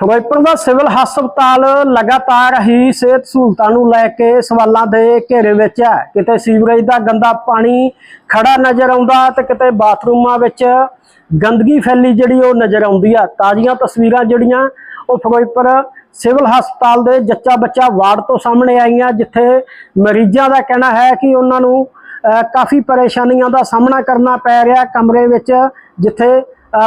ਫਿਰੋਜ਼ਪੁਰ ਦਾ civil ਹਸਪਤਾਲ ਲਗਾਤਾਰ ਹੀ ਸਿਹਤ ਸਹੂਲਤਾਂ ਨੂੰ ਲੈ ਕੇ ਸਵਾਲਾਂ ਦੇ ਘੇਰੇ ਵਿੱਚ ਹੈ। ਕਿਤੇ ਸੀਵਰੇਜ ਦਾ ਗੰਦਾ ਪਾਣੀ ਖੜਾ ਨਜ਼ਰ ਆਉਂਦਾ ਤੇ ਕਿਤੇ ਬਾਥਰੂਮਾਂ ਵਿੱਚ ਗੰਦਗੀ ਫੈਲੀ ਜਿਹੜੀ ਉਹ ਨਜ਼ਰ ਆਉਂਦੀ ਆ। ਤਾਜ਼ੀਆਂ ਤਸਵੀਰਾਂ ਜਿਹੜੀਆਂ ਉਹ ਫਿਰੋਜ਼ਪੁਰ ਸਿਵਲ ਹਸਪਤਾਲ ਦੇ ਜੱਚਾ ਬੱਚਾ ਵਾਰਡ ਤੋਂ ਸਾਹਮਣੇ ਆਈਆਂ, ਜਿੱਥੇ ਮਰੀਜ਼ਾਂ ਦਾ ਕਹਿਣਾ ਹੈ ਕਿ ਉਹਨਾਂ ਨੂੰ ਕਾਫੀ ਪਰੇਸ਼ਾਨੀਆਂ ਦਾ ਸਾਹਮਣਾ ਕਰਨਾ ਪੈ ਰਿਹਾ ਕਮਰੇ ਵਿੱਚ, ਜਿੱਥੇ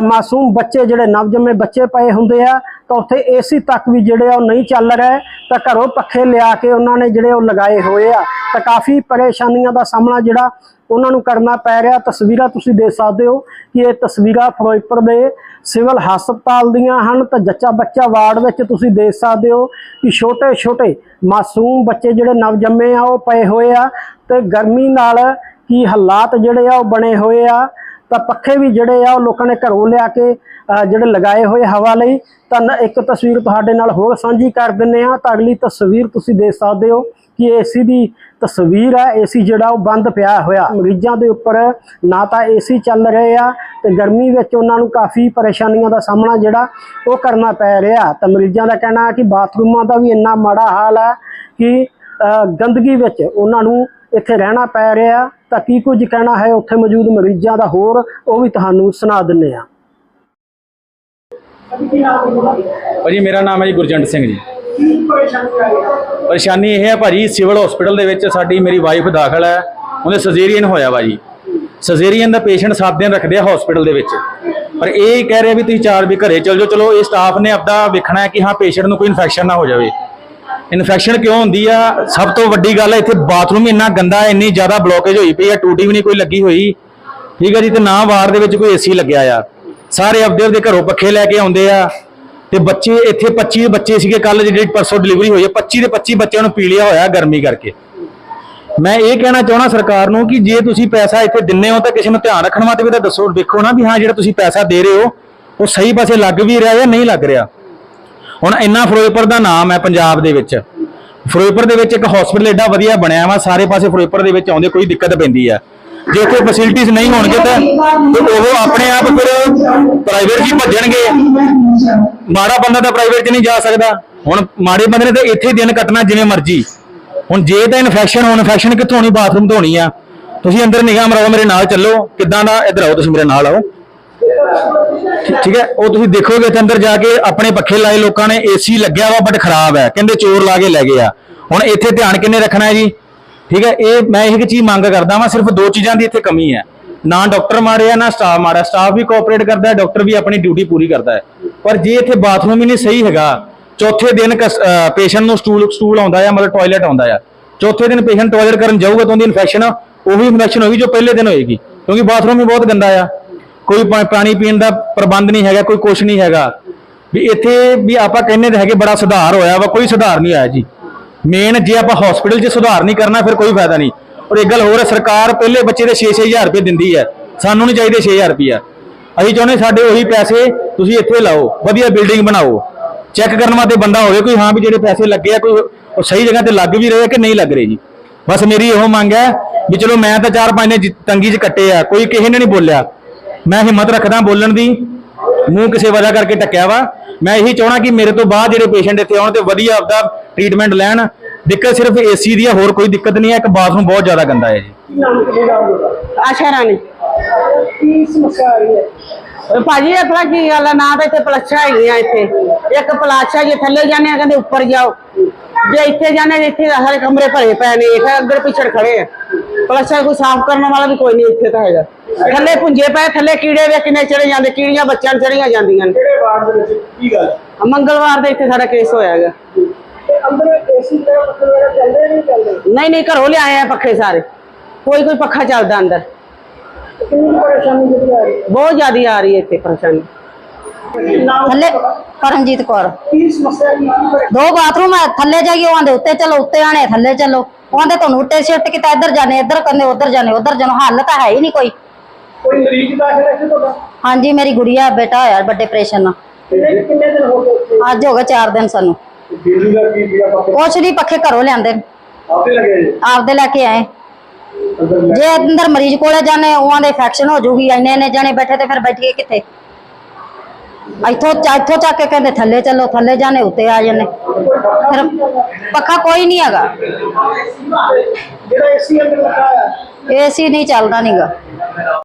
ਮਾਸੂਮ ਬੱਚੇ ਜਿਹੜੇ ਨਵਜੰਮੇ ਬੱਚੇ ਪਏ ਹੁੰਦੇ ਆ, ਤਾਂ ਉੱਥੇ ਏਸੀ ਤੱਕ ਵੀ ਜਿਹੜੇ ਆ ਉਹ ਨਹੀਂ ਚੱਲ ਰਹੇ, ਤਾਂ ਘਰੋਂ ਪੱਖੇ ਲਿਆ ਕੇ ਉਹਨਾਂ ਨੇ ਜਿਹੜੇ ਉਹ ਲਗਾਏ ਹੋਏ ਆ। ਤਾਂ ਕਾਫੀ ਪਰੇਸ਼ਾਨੀਆਂ ਦਾ ਸਾਹਮਣਾ ਜਿਹੜਾ ਉਹਨਾਂ ਨੂੰ ਕਰਨਾ ਪੈ ਰਿਹਾ। ਤਸਵੀਰਾਂ ਤੁਸੀਂ ਦੇਖ ਸਕਦੇ ਹੋ ਕਿ ਇਹ ਤਸਵੀਰਾਂ ਫਿਰੋਜ਼ਪੁਰ ਦੇ ਸਿਵਲ ਹਸਪਤਾਲ ਦੀਆਂ ਹਨ। ਤਾਂ ਜੱਚਾ ਬੱਚਾ ਵਾਰਡ ਵਿੱਚ ਤੁਸੀਂ ਦੇਖ ਸਕਦੇ ਹੋ ਕਿ ਛੋਟੇ ਛੋਟੇ ਮਾਸੂਮ ਬੱਚੇ ਜਿਹੜੇ ਨਵਜੰਮੇ ਆ, ਉਹ ਪਏ ਹੋਏ ਆ। ਤੇ ਗਰਮੀ ਨਾਲ ਕੀ ਹਾਲਾਤ ਜਿਹੜੇ ਆ ਉਹ ਬਣੇ ਹੋਏ ਆ। ਤਾਂ ਪੱਖੇ ਵੀ ਜਿਹੜੇ ਆ ਉਹ ਲੋਕਾਂ ਨੇ ਘਰੋਂ ਲਿਆ ਕੇ ਜਿਹੜੇ ਲਗਾਏ ਹੋਏ ਹਵਾ ਲਈ। ਤਾਂ ਨ- ਇੱਕ ਤਸਵੀਰ ਤੁਹਾਡੇ ਨਾਲ ਹੋਰ ਸਾਂਝੀ ਕਰ ਦਿੰਨੇ ਆ ਤਾਂ ਅਗਲੀ ਤਸਵੀਰ ਤੁਸੀਂ ਦੇਖ ਸਕਦੇ ਹੋ ਕਿ ਏਸੀ ਦੀ ਤਸਵੀਰ ਹੈ ਏਸੀ ਜਿਹੜਾ ਉਹ ਬੰਦ ਪਿਆ ਹੋਇਆ। ਮਰੀਜ਼ਾਂ ਦੇ ਉੱਪਰ ਨਾ ਤਾਂ ਏਸੀ ਚੱਲ ਰਹੇ ਆ ਤੇ ਗਰਮੀ ਵਿੱਚ ਉਹਨਾਂ ਨੂੰ ਕਾਫੀ ਪਰੇਸ਼ਾਨੀਆਂ ਦਾ ਸਾਹਮਣਾ ਜਿਹੜਾ ਉਹ ਕਰਨਾ ਪੈ ਰਿਹਾ। ਤਾਂ ਮਰੀਜ਼ਾਂ ਦਾ ਕਹਿਣਾ ਹੈ ਕਿ ਬਾਥਰੂਮਾਂ ਦਾ ਵੀ ਇੰਨਾ ਮਾੜਾ ਹਾਲ ਹੈ ਕਿ ਗੰਦਗੀ ਵਿੱਚ ਉਹਨਾਂ ਨੂੰ ਇੱਥੇ ਰਹਿਣਾ ਪੈ ਰਿਹਾ। ਤਾਂ ਕੀ ਕੁਝ ਕਹਿਣਾ ਹੈ ਉੱਥੇ ਮੌਜੂਦ ਮਰੀਜ਼ਾਂ ਦਾ? ਹੋਰ ਉਹ ਵੀ ਤੁਹਾਨੂੰ ਸੁਣਾ ਦਿੰਨੇ ਆ ਭਾਜੀ ਮੇਰਾ ਨਾਮ ਹੈ ਜੀ ਗੁਰਜੰਟ ਸਿੰਘ ਜੀ। ਪਰੇਸ਼ਾਨੀ ਇਹ ਹੈ ਭਾਜੀ ਸਿਵਲ ਹਸਪੀਟਲ ਦੇ ਵਿੱਚ ਸਾਡੀ ਮੇਰੀ ਵਾਈਫ ਦਾਖਲ ਹੈ। ਉਹਦੇ ਸਰਜਰੀਅਨ ਹੋਇਆ ਵਾ ਜੀ। ਸਰਜਰੀਅਨ ਦਾ ਪੇਸ਼ੈਂਟ 7 ਦਿਨ ਰੱਖਦੇ ਆ ਹਸਪੀਟਲ ਦੇ ਵਿੱਚ। ਪਰ ਇਹ ਕਹਿ ਰਹੇ ਵੀ ਤੁਸੀਂ ਚਾਰ ਵੀ ਘਰੇ ਚਲ ਜਾਓ। ਚਲੋ ਇਹ ਸਟਾਫ ਨੇ ਆਪਦਾ ਵੇਖਣਾ ਹੈ ਕਿ ਹਾਂ ਪੇਸ਼ੈਂਟ ਨੂੰ ਕੋਈ ਇਨਫੈਕਸ਼ਨ ਨਾ ਹੋ ਜਾਵੇ। ਇਨਫੈਕਸ਼ਨ ਕਿਉਂ ਹੁੰਦੀ ਆ? ਸਭ ਤੋਂ ਵੱਡੀ ਗੱਲ ਹੈ ਇੱਥੇ ਬਾਥਰੂਮ ਇੰਨਾ ਗੰਦਾ ਇੰਨੀ ਜ਼ਿਆਦਾ ਬਲੋਕੇਜ ਹੋਈ ਪਈ ਆ ਟੂਟੀ ਵੀ ਨਹੀਂ ਕੋਈ ਲੱਗੀ ਹੋਈ। ਠੀਕ ਆ ਜੀ, ਤੇ ਨਾ ਵਾਰ ਦੇ ਵਿੱਚ ਕੋਈ ਏਸੀ ਲੱਗਿਆ ਆ। ਸਾਰੇ ਆਪਦੇ ਆਪਦੇ ਘਰੋਂ ਪੱਖੇ ਲੈ ਕੇ ਆਉਂਦੇ ਆ। ਤੇ ਬੱਚੇ, ਇੱਥੇ 25 ਬੱਚੇ ਸੀਗੇ ਕੱਲ ਜਿਹੜੀ ਪਰਸੋਂ ਡਿਲੀਵਰੀ ਹੋਈ ਹੈ 25 ਦੇ 25 ਬੱਚਿਆਂ ਨੂੰ ਪੀਲੀਆ ਹੋਇਆ ਗਰਮੀ ਕਰਕੇ। ਮੈਂ ਇਹ ਕਹਿਣਾ ਚਾਹਣਾ ਸਰਕਾਰ ਨੂੰ ਕਿ ਜੇ ਤੁਸੀਂ ਪੈਸਾ ਇੱਥੇ ਦਿੰਨੇ ਹੋ ਤਾਂ ਕਿਸੇ ਨੂੰ ਧਿਆਨ ਰੱਖਣ ਵਾਸਤੇ ਵੀ ਤਾਂ ਦੱਸੋ, ਦੇਖੋ ਨਾ ਵੀ ਹਾਂ, ਜਿਹੜਾ ਤੁਸੀਂ ਪੈਸਾ ਦੇ ਰਹੇ ਹੋ, ਉਹ ਸਹੀ ਪਾਸੇ ਲੱਗ ਵੀ ਰਿਹਾ ਜਾਂ ਨਹੀਂ ਲੱਗ ਰਿਹਾ। ਹੁਣ ਇੰਨਾ ਫਿਰੋਜ਼ਪੁਰ ਦਾ ਨਾਮ ਹੈ ਪੰਜਾਬ ਦੇ ਵਿੱਚ। ਫਿਰੋਜ਼ਪੁਰ ਦੇ ਵਿੱਚ ਇੱਕ ਹਸਪੀਟਲ ਏਡਾ ਵਧੀਆ ਬਣਿਆ ਵਾ, ਸਾਰੇ ਪਾਸੇ ਫਿਰੋਜ਼ਪੁਰ ਦੇ ਵਿੱਚ ਆਉਂਦੇ, ਕੋਈ ਦਿੱਕਤ ਪੈਂਦੀ ਆ। ਜੇ ਉੱਥੇ ਫੈਸਿਲਿਟੀਆਂ ਨਹੀਂ ਹੋਣਗੇ ਤਾਂ ਉਹ ਆਪਣੇ ਆਪ ਫਿਰ ਪ੍ਰਾਈਵੇਟ 'ਚ ਭੱਜਣਗੇ। ਮਾੜਾ ਬੰਦਾ ਤਾਂ ਪ੍ਰਾਈਵੇਟ 'ਚ ਨਹੀਂ ਜਾ ਸਕਦਾ। ਹੁਣ ਮਾੜੇ ਬੰਦੇ ਨੇ ਤਾਂ ਇੱਥੇ ਦਿਨ ਕੱਟਣਾ ਜਿਵੇਂ ਮਰਜ਼ੀ। ਹੁਣ ਜੇ ਤਾਂ ਇਨਫੈਕਸ਼ਨ ਹੋਣ ਇਨਫੈਕਸ਼ਨ ਕਿੱਥੋਂ ਹੋਣੀ ਬਾਥਰੂਮ ਤੋਂ ਹੋਣੀ ਆ? ਤੁਸੀਂ ਅੰਦਰ ਨਿਗਾਹ ਮਰਾਓ, ਮੇਰੇ ਨਾਲ ਚੱਲੋ। ਕਿੱਦਾਂ ਦਾ ਇੱਧਰ ਆਓ, ਤੁਸੀਂ ਮੇਰੇ ਨਾਲ ਆਓ। ਠੀਕ ਹੈ, ਉਹ ਤੁਸੀਂ ਦੇਖੋਗੇ ਇੱਥੇ ਅੰਦਰ ਜਾ ਕੇ ਆਪਣੇ ਪੱਖੇ ਲਾਏ ਲੋਕਾਂ ਨੇ ਏਸੀ ਲੱਗਿਆ ਵਾ ਬਟ ਖਰਾਬ ਹੈ। ਕਹਿੰਦੇ ਚੋਰ ਲਾ ਕੇ ਲੈ ਗਏ ਆ। ਹੁਣ ਇੱਥੇ ਧਿਆਨ ਕਿੰਨੇ ਰੱਖਣਾ ਹੈ ਜੀ? ਠੀਕ ਹੈ, ਇਹ ਮੈਂ ਇਹ ਚੀਜ਼ ਮੰਗ ਕਰਦਾ ਵਾਂ, ਸਿਰਫ ਦੋ ਚੀਜ਼ਾਂ ਦੀ ਇੱਥੇ ਕਮੀ ਹੈ। ਨਾ ਡਾਕਟਰ ਮਾਰਿਆ ਨਾ ਸਟਾਫ ਮਾਰਿਆ ਸਟਾਫ ਵੀ ਕੋਆਪਰੇਟ ਕਰਦਾ ਹੈ, ਡਾਕਟਰ ਵੀ ਆਪਣੀ ਡਿਊਟੀ ਪੂਰੀ ਕਰਦਾ ਹੈ। ਪਰ ਜੇ ਇੱਥੇ ਬਾਥਰੂਮ ਹੀ ਨਹੀਂ ਸਹੀ ਹੈਗਾ, ਚੌਥੇ ਦਿਨ ਪੇਸ਼ੈਂਟ ਨੂੰ ਸਟੂਲ ਸਟੂਲ ਆਉਂਦਾ ਆ, ਮਤਲਬ ਟਾਇਲਟ ਆਉਂਦਾ ਆ। ਚੌਥੇ ਦਿਨ ਪੇਸ਼ੈਂਟ ਟਾਇਲਟ ਕਰਨ ਜਾਊਗਾ ਤਾਂ ਉਹਦੀ ਇਨਫੈਕਸ਼ਨ ਉਹੀ ਇਨਫੈਕਸ਼ਨ ਹੋਏਗੀ ਜੋ ਪਹਿਲੇ ਦਿਨ ਹੋਏਗੀ, ਕਿਉਂਕਿ ਬਾਥਰੂਮ ਵੀ ਬਹੁਤ ਗੰਦਾ ਆ। ਕੋਈ ਪਾ- ਪਾਣੀ ਪੀਣ ਦਾ ਪ੍ਰਬੰਧ ਨਹੀਂ ਹੈਗਾ, ਕੋਈ ਕੁਛ ਨਹੀਂ ਹੈਗਾ। ਵੀ ਇੱਥੇ ਵੀ ਆਪਾਂ ਕਹਿੰਦੇ ਤਾਂ ਹੈਗੇ ਬੜਾ ਸੁਧਾਰ ਹੋਇਆ ਵਾ, ਕੋਈ ਸੁਧਾਰ ਨਹੀਂ ਆਇਆ ਜੀ। ਮੇਨ ਜੇ ਆਪਾਂ ਹਸਪੀਟਲ 'ਚ ਸੁਧਾਰ ਨਹੀਂ ਕਰਨਾ, ਫਿਰ ਕੋਈ ਫਾਇਦਾ ਨਹੀਂ। ਔਰ ਇੱਕ ਗੱਲ ਹੋਰ ਹੈ, ਸਰਕਾਰ ਪਹਿਲੇ ਬੱਚੇ ਦੇ 6-6000 ਰੁਪਏ ਦਿੰਦੀ ਹੈ। ਸਾਨੂੰ ਨਹੀਂ ਚਾਹੀਦੇ 6000 ਰੁਪਇਆ ਅਸੀਂ ਚਾਹੁੰਦੇ ਸਾਡੇ ਉਹੀ ਪੈਸੇ ਤੁਸੀਂ ਇੱਥੇ ਲਾਓ, ਵਧੀਆ ਬਿਲਡਿੰਗ ਬਣਾਓ। ਚੈੱਕ ਕਰਨ ਵਾਸਤੇ ਬੰਦਾ ਹੋਵੇ ਕੋਈ, ਹਾਂ ਵੀ ਜਿਹੜੇ ਪੈਸੇ ਲੱਗੇ ਆ, ਕੋਈ ਉਹ ਸਹੀ ਜਗ੍ਹਾ ਤੇ ਲੱਗ ਵੀ ਰਹੇ ਆ ਕਿ ਨਹੀਂ ਲੱਗ ਰਹੇ ਜੀ। ਬਸ ਮੇਰੀ ਇਹੋ ਮੰਗ ਹੈ ਵੀ ਚਲੋ ਮੈਂ ਤਾਂ ਚਾਰ ਪੰਜ ਨੇ ਤੰਗੀ 'ਚ ਕੱਟੇ ਆ, ਕੋਈ ਕਿਸੇ ਨੇ ਨਹੀਂ ਬੋਲਿਆ। ਮੈਂ ਹਿੰਮਤ ਰੱਖਦਾ ਬੋਲਣ ਦੀ। ਮੂੰਹ ਕਿਸੇ ਵਜ੍ਹਾ ਕਰਕੇ ਟੱਕਿਆ ਵਾ। ਮੈਂ ਇਹੀ ਚਾਹਣਾ ਕਿ ਮੇਰੇ ਤੋਂ ਬਾਅਦ ਜਿਹੜੇ ਪੇਸ਼ੈਂਟ ਇੱਥੇ ਆਉਣ ਤੇ ਵਧੀਆ ਆਪਦਾ ਟ੍ਰੀਟਮੈਂਟ ਲੈਣ। ਦਿੱਕਤ ਸਿਰਫ ਏਸੀ ਦੀ ਹੈ ਹੋਰ ਕੋਈ ਦਿੱਕਤ ਨਹੀਂ ਹੈ ਇੱਕ ਬਾਥਰੂਮ ਬਹੁਤ ਜ਼ਿਆਦਾ ਗੰਦਾ ਹੈ ਜੀ। ਆਸ਼ਾ ਰਾਣੀ। ਕੀ ਸਮੱਸਿਆ ਆ ਰਹੀ ਹੈ? ਭਾਜੀ ਇਹ ਪਤਾ ਕੀ ਗੱਲ ਆ ਨਾ ਤਾਂ ਇੱਥੇ ਪਲੱਛਾ ਹੈਗੀਆਂ ਇੱਥੇ। ਇੱਕ ਪਲਾਛਾ ਜੇ ਥੱਲੇ ਜਾਂਦੇ ਆ ਕਹਿੰਦੇ ਉੱਪਰ ਜਾਓ। ਜੇ ਇੱਥੇ ਜਾਂਦੇ ਆ, ਇੱਥੇ ਸਾਰੇ ਕਮਰੇ ਭਰੇ ਪਏ ਨੇ ਇੱਥੇ ਅੱਗੇ ਪਿਛੜ ਖੜੇ ਆ। ਪਲੱਛਾ ਕੋਈ ਸਾਫ਼ ਕਰਨ ਵਾਲਾ ਵੀ ਕੋਈ ਨਹੀਂ ਇੱਥੇ ਤਾਂ ਹੈਗਾ। ਥੱਲੇ ਪੁੰਜੇ ਪਏ ਥੱਲੇ ਕੀੜੇ ਵੇ ਕਿੰਨੇ ਚੜੇ ਜਾਂਦੇ ਕੀੜੀਆਂ ਬੱਚਿਆਂ ਨੂੰ ਚੜੀਆਂ ਜਾਂਦੀਆਂ ਨੇ। ਕਿਹੜੇ ਵਾਰਡ ਦੇ ਵਿੱਚ ਕੀ ਗੱਲ? ਮੰਗਲਵਾਰ ਦਾ ਇੱਥੇ ਸਾਡਾ ਕੇਸ ਹੋਇਆ ਹੈਗਾ। ਤੇ ਅੰਦਰ ਏਸੀ ਤੇ ਪੱਖੇ ਵਗੈਰਾ ਚੱਲਦੇ ਨਹੀਂ ਚੱਲਦੇ? ਨਹੀਂ ਨਹੀਂ ਘਰੋਂ ਲਿਆਏ ਆ ਪੱਖੇ ਸਾਰੇ। ਕੋਈ ਕੋਈ ਪੱਖਾ ਚੱਲਦਾ ਅੰਦਰ। ਕਿੰਨੀ ਪਰੇਸ਼ਾਨੀ ਜਿਹੜੀ ਆ ਰਹੀ ਹੈ? ਬਹੁਤ ਜ਼ਿਆਦਾ ਆ ਰਹੀ ਹੈ ਇੱਥੇ ਪਰੇਸ਼ਾਨੀ। ਥੱਲੇ ਪਰਮਜੀਤ ਕੌਰ। ਦੋ ਬਾਥਰੂਮ ਹੈ ਥੱਲੇ ਜਾਈਏ ਉਹਦੇ ਉੱਤੇ ਚਲੋ ਉੱਤੇ ਆਣੇ ਥੱਲੇ ਚਲੋ। ਉਹਦੇ ਤੁਹਾਨੂੰ ਉੱਤੇ ਸ਼ਿਫਟ ਕੀਤਾ ਇੱਧਰ ਜਾਣੇ ਇੱਧਰ ਕਰਨੇ ਉੱਧਰ ਜਾਣੇ ਉੱਧਰ ਜਾਣੇ ਹੱਲ ਤਾਂ ਹੈ ਹੀ ਨਹੀਂ ਕੋਈ। ਕੋਈ ਮਰੀਜ਼ ਦਾਖਲ ਹੈ ਇੱਥੇ ਤੁਹਾਡਾ? ਹਾਂਜੀ ਮੇਰੀ ਗੁੜੀਆ ਬੇਟਾ ਹੋਇਆ ਵੱਡੇ ਆਪਰੇਸ਼ਨ ਨਾਲ। ਕਿੰਨੇ ਕਿੰਨੇ ਦਿਨ ਹੋ ਗਏ ਉੱਥੇ? ਅੱਜ ਹੋ ਗਏ 4 ਦਿਨ ਸਾਨੂੰ। ਬਿਜਲੀ ਦਾ ਕੀ ਜਿਹੜਾ ਪੱਖੇ? ਕੁਛ ਨਹੀਂ ਪੱਖੇ ਘਰੋਂ ਲਿਆਂਦੇ। ਆਪੇ ਲੱਗੇ ਜੀ ਆਪਦੇ ਲੈ ਕੇ ਆਏ। ਜੇ ਅੰਦਰ ਮਰੀਜ਼ ਕੋਲੇ ਜਾਣੇ ਉਹਾਂ ਦੇ ਇਨਫੈਕਸ਼ਨ ਹੋ ਜੂਗੀ ਇੰਨੇ ਇੰਨੇ ਜਣੇ ਬੈਠੇ ਤੇ ਫਿਰ ਬੈਠੀਏ ਕਿੱਥੇ? ਇੱਥੋਂ ਇੱਥੋਂ ਚੱਕ ਕੇ ਕਹਿੰਦੇ ਥੱਲੇ ਚੱਲੋ ਥੱਲੇ ਜਾਣੇ ਉੱਤੇ ਆ ਜਾਣੇ। ਫਿਰ ਪੱਖਾ ਕੋਈ ਨਹੀਂ ਹੈਗਾ। ਜਿਹੜਾ ਏਸੀ ਅੰਦਰ ਲੱਗਾ ਏਸੀ ਨਹੀਂ ਚੱਲਦਾ ਨਹੀਂਗਾ